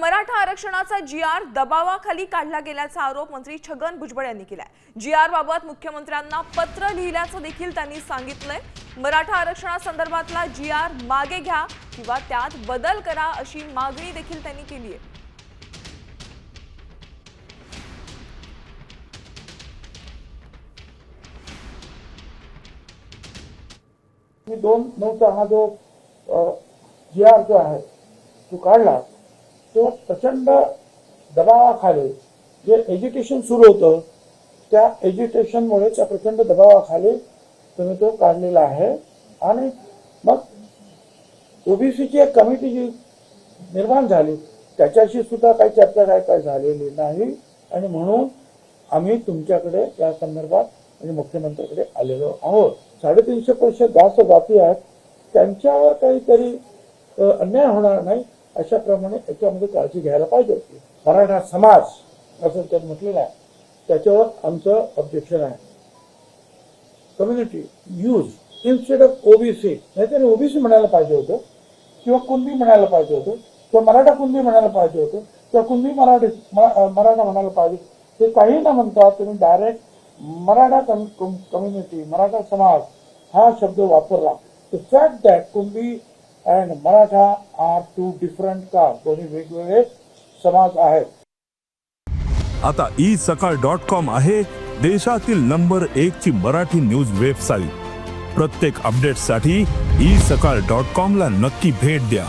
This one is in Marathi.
मराठा आरक्षणाचा जी आर दबावाखाली काढला गेल्याचा आरोप मंत्री छगन भुजबळ यांनी केलाय. जी आर बाबत मुख्यमंत्र्यांना पत्र लिहिल्याचं देखील त्यांनी सांगितलंय. मराठा आरक्षणासंदर्भातला जी आर मागे घ्या किंवा त्यात बदल करा अशी मागणी देखील त्यांनी केली आहे. दोन नऊचा हा जो जी आर जो आहे तो काढला. तो प्रचंड दबावाखाली जे एज्युकेशन सुरू होतं त्या एज्युकेशनमुळे त्या प्रचंड दबावाखाली तुम्ही तो काढलेला आहे. आणि मग ओबीसीची एक कमिटी जी निर्माण झाली त्याच्याशी सुद्धा काही चर्चा काय काय झालेली नाही. आणि म्हणून आम्ही तुमच्याकडे या संदर्भात म्हणजे मुख्यमंत्र्याकडे आलेलो आहोत. साडेतीनशे पैसे जास्त जाती आहेत. त्यांच्यावर काहीतरी अन्याय होणार नाही. अशाप्रमाणे याच्यामध्ये काळजी घ्यायला पाहिजे होती. मराठा समाज असं त्यात म्हटलेलं आहे. त्याच्यावर आमचं ऑब्जेक्शन आहे. Community use instead of OBC नाही त्याने ओबीसी म्हणायला पाहिजे होतं. किंवा कुणबी म्हणायला पाहिजे होतं. किंवा मराठा कुणबी म्हणायला पाहिजे होतं. किंवा कुणबी मराठी मराठा म्हणायला पाहिजे. ते काही न म्हणता तुम्ही डायरेक्ट मराठा कम्युनिटी मराठा समाज हा शब्द वापरला. The fact that Kunbi and Maratha are two different का दोन्ही वेगवेगळे समाज आहेत आता ई सकाळ डॉट कॉम आहे देशातील नंबर एक ची मराठी न्यूज वेबसाईट प्रत्येक अपडेटसाठी ई सकाळ डॉट कॉम ला नक्की भेट द्या.